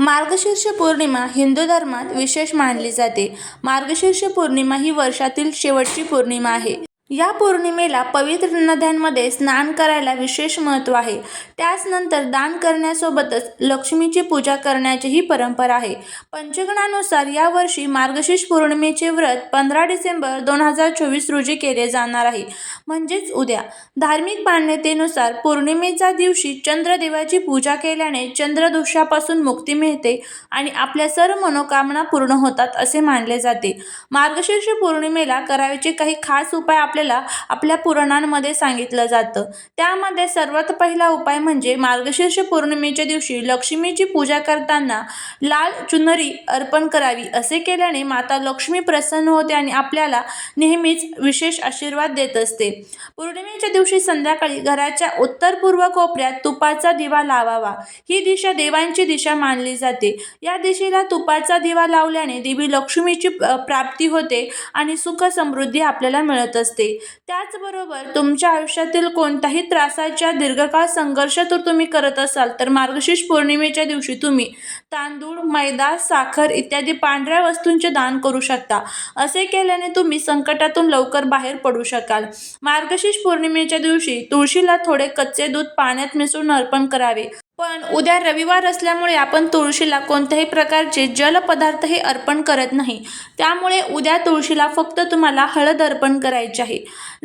मार्गशीर्ष पौर्णिमा हिंदू धर्मात विशेष मानली जाते. मार्गशीर्ष पौर्णिमा ही वर्षातील शेवटची पौर्णिमा आहे. या पौर्णिमेला पवित्र नद्यांमध्ये स्नान करायला विशेष महत्त्व आहे. त्याच नंतर दान करण्यासोबतच लक्ष्मीची पूजा करण्याचीही परंपरा आहे. पंचगणानुसार यावर्षी मार्गशीर्ष पौर्णिमेचे व्रत पंधरा डिसेंबर दोन हजार चोवीस रोजी केले जाणार आहे, म्हणजेच उद्या. धार्मिक मान्यतेनुसार पौर्णिमेच्या दिवशी चंद्रदेवाची पूजा केल्याने चंद्रदोषापासून मुक्ती मिळते आणि आपल्या सर्व मनोकामना पूर्ण होतात असे मानले जाते. मार्गशीर्ष पौर्णिमेला करावयाचे काही खास उपाय आपल्याला आपल्या पुराणांमध्ये सांगितलं जातं. त्यामध्ये सर्वात पहिला उपाय म्हणजे मार्गशीर्ष पौर्णिमेच्या दिवशी लक्ष्मीची पूजा करताना लाल चुनरी अर्पण करावी. असे केल्याने माता लक्ष्मी प्रसन्न होते आणि आपल्याला नेहमीच विशेष आशीर्वाद देत असते. पौर्णिमेच्या दिवशी संध्याकाळी घराच्या उत्तर-पूर्व कोपऱ्यात तुपाचा दिवा लावावा. ही दिशा देवांची दिशा मानली जाते. या दिशेला तुपाचा दिवा लावल्याने देवी लक्ष्मीची प्राप्ती होते आणि सुख-समृद्धी आपल्याला मिळत असते. त्याचबरोबर तुमच्या आयुष्यातील कोणत्याही त्रासाच्या दीर्घकाळ संघर्ष तर तुम्ही करत असाल तर मार्गशीर्ष पौर्णिमेच्या दिवशी तुम्ही तांदूळ, मैदा, साखर इत्यादी पांढऱ्या वस्तूंचे दान करू शकता. असे केल्याने तुम्ही संकटातून लवकर बाहेर पडू शकाल. मार्गशीर्ष पौर्णिमेच्या दिवशी तुळशीला थोडे कच्चे दूध पाण्यात मिसळून अर्पण करावे. पण उद्या रविवार असल्यामुळे आपण तुळशीला कोणत्याही प्रकारचे जलपदार्थही अर्पण करत नाही. त्यामुळे उद्या तुळशीला फक्त तुम्हाला हळद अर्पण करायची आहे.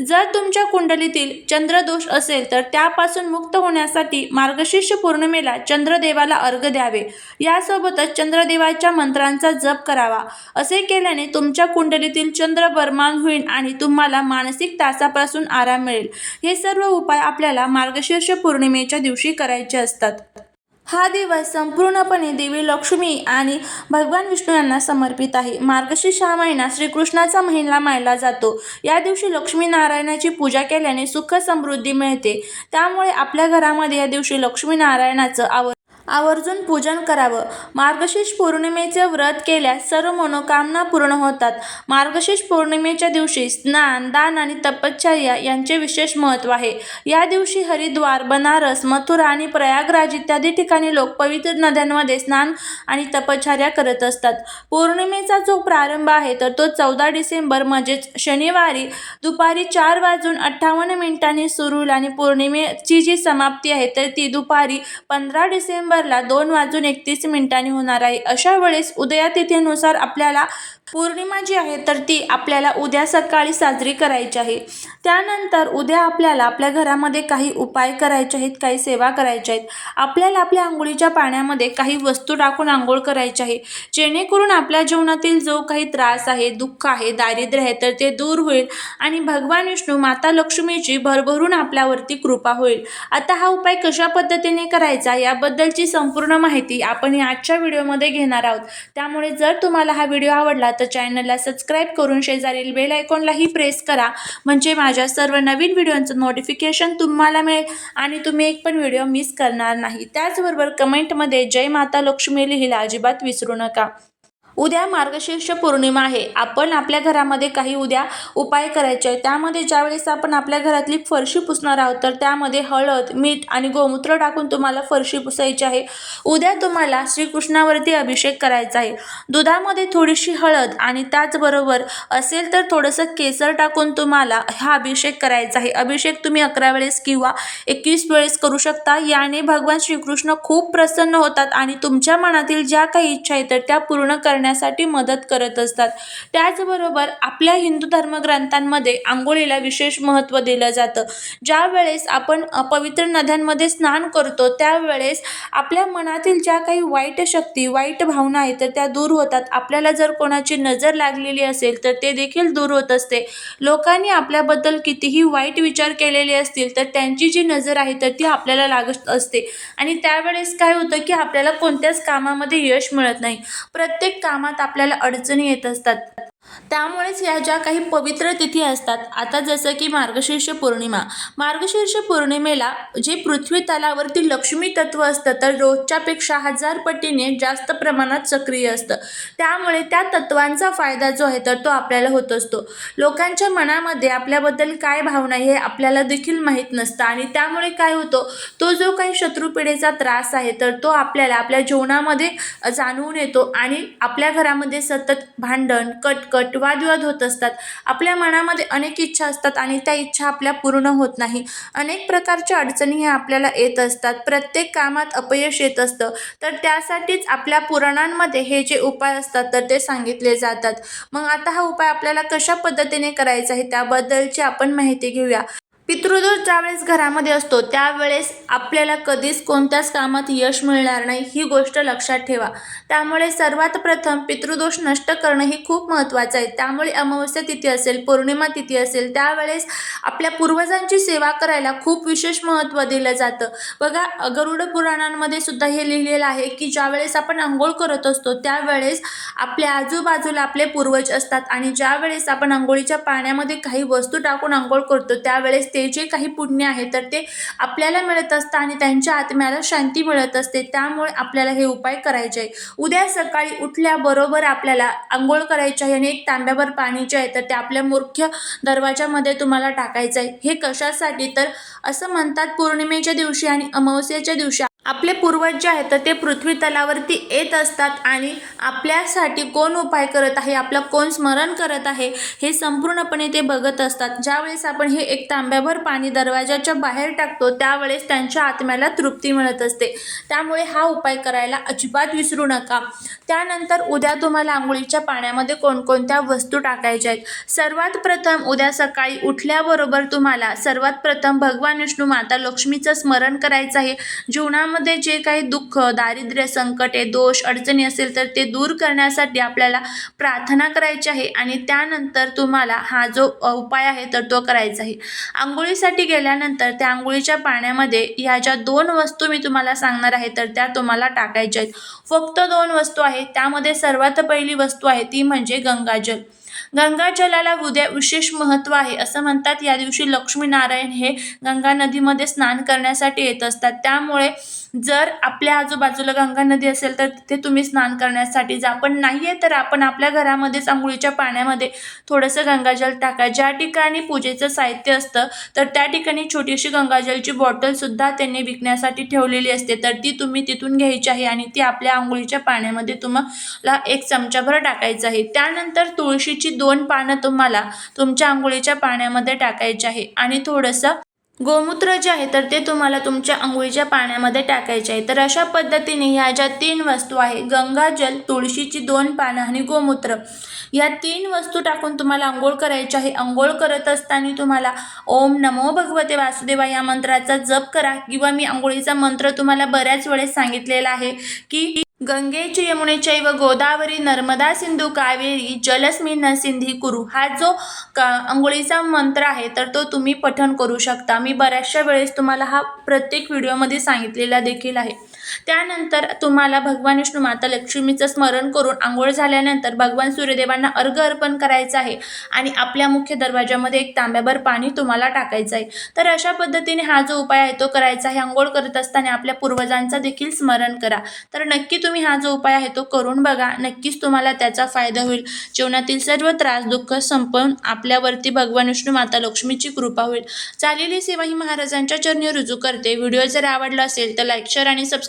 जर तुमच्या कुंडलीतील चंद्रदोष असेल तर त्यापासून मुक्त होण्यासाठी मार्गशीर्ष पौर्णिमेला चंद्रदेवाला अर्घ्य द्यावे. या यासोबतच चंद्रदेवाच्या मंत्रांचा जप करावा. असे केल्याने तुमच्या कुंडलीतील चंद्र बलवान होईल आणि तुम्हाला मानसिक तासापासून आराम मिळेल. हे सर्व उपाय आपल्याला मार्गशीर्ष पौर्णिमेच्या दिवशी करायचे असतात. हा दिवस संपूर्णपणे देवी लक्ष्मी आणि भगवान विष्णू यांना समर्पित आहे. मार्गशीर्ष हा महिना श्रीकृष्णाचा महिना मानला जातो. या दिवशी लक्ष्मी-नारायणाची पूजा केल्याने सुख-समृद्धी मिळते. त्यामुळे आपल्या घरामध्ये या दिवशी लक्ष्मी-नारायणाचं आव आवर्जून पूजन करावं. मार्गशीर्ष पौर्णिमेचे व्रत केल्यास सर्व मनोकामना पूर्ण होतात. मार्गशीर्ष पौर्णिमेच्या दिवशी स्नान, दान आणि तपश्चर्या यांचे विशेष महत्त्व आहे. या दिवशी हरिद्वार, बनारस, मथुरा आणि प्रयागराज इत्यादी ठिकाणी लोक पवित्र नद्यांमध्ये स्नान आणि तपश्चर्या करत असतात. पौर्णिमेचा जो प्रारंभ आहे तर तो चौदा डिसेंबर म्हणजेच शनिवारी दुपारी चार वाजून अठ्ठावन्न मिनिटांनी सुरू होईल आणि पौर्णिमेची जी समाप्ती आहे तर ती दुपारी पंधरा डिसेंबर डिसेंबरला दोन वाजून एकतीस मिनिटांनी होणार आहे. अशा वेळेस उदयातिथीनुसार आपल्याला पौर्णिमा जी आहे तर ती आपल्याला उद्या सकाळी साजरी करायची आहे. त्यानंतर उद्या आपल्याला आपल्या घरामध्ये काही उपाय करायचे आहेत, काही सेवा करायच्या आहेत. आपल्याला आपल्या आंघोळीच्या पाण्यामध्ये काही वस्तू टाकून आंघोळ करायची आहे. जेणेकरून आपल्या जीवनातील जो काही त्रास आहे, दुःख आहे, दारिद्र्य आहे तर ते दूर होईल आणि भगवान विष्णू, माता लक्ष्मीची भरभरून आपल्यावरती कृपा होईल. आता हा उपाय कशा पद्धतीने करायचा याबद्दलची संपूर्ण माहिती आपण आजच्या व्हिडिओमध्ये घेणार आहोत. त्यामुळे जर तुम्हाला हा व्हिडिओ आवडला तर चॅनलला सबस्क्राईब करून शेजारील बेल आयकॉनलाही प्रेस करा. म्हणजे माझ्या सर्व नवीन व्हिडिओचं नोटिफिकेशन तुम्हाला मिळेल आणि तुम्ही एक पण व्हिडिओ मिस करणार नाही. त्याचबरोबर कमेंटमध्ये जय माता लक्ष्मी लिहिला अजिबात विसरू नका. उद्या मार्गशीर्ष पौर्णिमा आहे. आपण आपल्या घरामध्ये काही उद्या उपाय करायचे आहे त्यामध्ये ज्यावेळेस आपण आपल्या घरातली फरशी पुसणार आहोत तर त्यामध्ये हळद, मीठ आणि गोमूत्र टाकून तुम्हाला फरशी पुसायची आहे. उद्या तुम्हाला श्रीकृष्णावरती अभिषेक करायचा आहे. दुधामध्ये थोडीशी हळद आणि त्याचबरोबर असेल तर थोडंसं केसर टाकून तुम्हाला हा अभिषेक करायचा आहे. अभिषेक तुम्ही अकरा वेळेस किंवा एकवीस वेळेस करू शकता. याने भगवान श्रीकृष्ण खूप प्रसन्न होतात आणि तुमच्या मनातील ज्या काही इच्छा आहेत तर त्या पूर्ण करण्यासाठी मदत करत असतात. त्याचबरोबर आपल्या हिंदू धर्मग्रंथांमध्ये आंघोळीला विशेष महत्त्व दिलं जातं. ज्यावेळेस आपण पवित्र नद्यांमध्ये स्नान करतो त्यावेळेस आपल्या मनातील ज्या काही वाईट शक्ती, वाईट भावना आहेत तर त्या दूर होतात. आपल्याला जर कोणाची नजर लागलेली असेल तर ते देखील दूर होत असते. लोकांनी आपल्याबद्दल कितीही वाईट विचार केलेले असतील तर त्यांची जी नजर आहे तर ती आपल्याला लागत असते आणि त्यावेळेस काय होतं की आपल्याला कोणत्याच कामामध्ये यश मिळत नाही. प्रत्येक काम कामात आपल्याला अडचणी येत असतात. त्यामुळेच या ज्या काही पवित्र तिथी असतात आता जसं की मार्गशीर्ष पौर्णिमा मार्गशीर्ष पौर्णिमेला जे पृथ्वी तलावरती लक्ष्मी तत्व असतं तर रोजच्यापेक्षा हजार पटीने जास्त प्रमाणात सक्रिय असतं. त्यामुळे त्या तत्वांचा फायदा जो आहे तर तो आपल्याला होत असतो. लोकांच्या मनामध्ये आपल्याबद्दल काय भावना हे आपल्याला देखील माहीत नसतं आणि त्यामुळे काय होतो तो जो काही शत्रुपिढेचा त्रास आहे तर तो आपल्याला आपल्या जीवनामध्ये जाणवून येतो आणि आपल्या घरामध्ये सतत भांडण कटक कटकट वादविवाद होत असतात. आपल्या मनामध्ये अनेक इच्छा असतात आणि त्या इच्छा आपल्या पूर्ण होत नाही. अनेक प्रकारच्या अडचणी ह्या आपल्याला येत असतात. प्रत्येक कामात अपयश येत असतं. तर त्यासाठीच आपल्या पुराणांमध्ये हे जे उपाय असतात तर ते सांगितले जातात. मग आता हा उपाय आपल्याला कशा पद्धतीने करायचा आहे त्याबद्दलची आपण माहिती घेऊया. पितृदोष ज्यावेळेस घरामध्ये असतो त्यावेळेस आपल्याला कधीच कोणत्याच कामात यश मिळणार नाही ही गोष्ट लक्षात ठेवा. त्यामुळे सर्वात प्रथम पितृदोष नष्ट करणं हे खूप महत्त्वाचं आहे. त्यामुळे अमावस्या तिथी असेल पौर्णिमा तिथी असेल त्यावेळेस आपल्या पूर्वजांची सेवा करायला खूप विशेष महत्त्व दिलं जातं. बघा गरुड पुराणांमध्ये सुद्धा हे लिहिलेलं आहे की ज्यावेळेस आपण आंघोळ करत असतो त्यावेळेस आपल्या आजूबाजूला आपले पूर्वज असतात आणि ज्यावेळेस आपण आंघोळीच्या पाण्यामध्ये काही वस्तू टाकून आंघोळ करतो त्यावेळेस ते जे काही पुण्य आहे तर ते आपल्याला मिळत असतं आणि त्यांच्या आत्म्याला शांती मिळत असते. त्यामुळे आपल्याला हे उपाय करायचे आहे उद्या सकाळी उठल्याबरोबर आपल्याला आंघोळ करायची आहे आणि एक तांब्याभर पाणी जे आहे तर ते आपल्या मुख्य दरवाजामध्ये तुम्हाला टाकायचं आहे. हे कशासाठी? तर असं म्हणतात पौर्णिमेच्या दिवशी आणि अमावस्याच्या दिवशी आपले पूर्वज जे आहेत तर ते पृथ्वी तलावरती येत असतात आणि आपल्यासाठी कोण उपाय करत आहे आपलं कोण स्मरण करत आहे हे संपूर्णपणे ते बघत असतात. ज्यावेळेस आपण हे एक तांब्याभर पाणी दरवाजाच्या बाहेर टाकतो त्यावेळेस त्यांच्या आत्म्याला तृप्ती मिळत असते. त्यामुळे हा उपाय करायला अजिबात विसरू नका. त्यानंतर उद्या तुम्हाला आंघोळीच्या पाण्यामध्ये कोणकोणत्या वस्तू टाकायच्या आहेत? सर्वात प्रथम उद्या सकाळी उठल्याबरोबर तुम्हाला सर्वात प्रथम भगवान विष्णू माता लक्ष्मीचं स्मरण करायचं आहे. जीवनामध्ये जे काही दुःख दारिद्र्य संकटे दोष अडचणी असेल तर ते दूर करण्यासाठी आपल्याला प्रार्थना करायची आहे आणि त्यानंतर तुम्हाला हा जो उपाय आहे तर तो करायचा आहे. आंघोळीसाठी गेल्यानंतर त्या आंघोळीच्या पाण्यामध्ये ह्या ज्या दोन वस्तू मी तुम्हाला सांगणार आहे तर त्या तुम्हाला टाकायच्या आहेत. फक्त दोन वस्तू आहेत त्यामध्ये सर्वात पहिली वस्तू आहे ती म्हणजे गंगाजल. गंगाजलाला उद्या विशेष महत्त्व आहे असं म्हणतात. या दिवशी लक्ष्मीनारायण हे गंगा नदीमध्ये स्नान करण्यासाठी येत असतात. त्यामुळे जर आपल्या आजूबाजूला गंगा नदी असेल तर तिथे तुम्ही स्नान करण्यासाठी जा. पण नाही आहे तर आपण आपल्या घरामध्येच आंघोळीच्या पाण्यामध्ये थोडंसं गंगाजल टाका. ज्या ठिकाणी पूजेचं साहित्य असतं तर त्या ठिकाणी छोटीशी गंगाजलची बॉटलसुद्धा त्यांनी विकण्यासाठी ठेवलेली असते. तर ती तुम्ही तिथून घ्यायची आहे आणि ती आपल्या आंघोळीच्या पाण्यामध्ये तुम्हाला एक चमचाभर टाकायचं आहे. त्यानंतर तुळशीची दोन पानं तुम्हाला तुमच्या आंघोळीच्या पाण्यामध्ये टाकायची आहे आणि थोडंसं गोमूत्र जे आहे तर ते तुम्हाला तुमच्या आंघोळीच्या पाण्यामध्ये टाकायचे आहे. तर अशा पद्धतीने ह्या ज्या तीन वस्तू आहे गंगाजल तुळशीची दोन पानं आणि गोमूत्र या तीन वस्तू टाकून तुम्हाला आंघोळ करायची आहे. आंघोळ करत असताना तुम्हाला ओम नमो भगवते वासुदेवा या मंत्राचा जप करा. किंवा मी आंघोळीचा मंत्र तुम्हाला बऱ्याच वेळेस सांगितलेला आहे की गंगेची यमुनेचैव गोदावरी नर्मदा सिंधू कावेरी जलस्मिन सिंधी कुरु हा जो का आंघोळीचा मंत्र आहे तर तो तुम्ही पठण करू शकता. मी बऱ्याचशा वेळेस तुम्हाला हा प्रत्येक व्हिडिओमध्ये सांगितलेला देखील आहे. त्यानंतर तुम्हाला भगवान विष्णू माता लक्ष्मीचं स्मरण करून आंघोळ झाल्यानंतर भगवान सूर्यदेवांना अर्घ अर्पण करायचं आहे. आणि आपल्या मुख्य दरवाजामध्ये एक तांब्याभर पाणी तुम्हाला टाकायचं आहे. तर अशा पद्धतीने हा जो उपाय आहे तो करायचा आहे. आंघोळ करत असताना आपल्या पूर्वजांचा देखील स्मरण करा. तर नक्की तुम्ही हा जो उपाय आहे तो करून बघा. नक्कीच तुम्हाला त्याचा फायदा होईल. जीवनातील सर्व त्रास दुःख संपवून आपल्यावरती भगवान विष्णू माता लक्ष्मीची कृपा होईल. चालेली सेवा ही महाराजांच्या चरणी रुजू करते. व्हिडिओ जर आवडला असेल तर लाईक शेअर आणि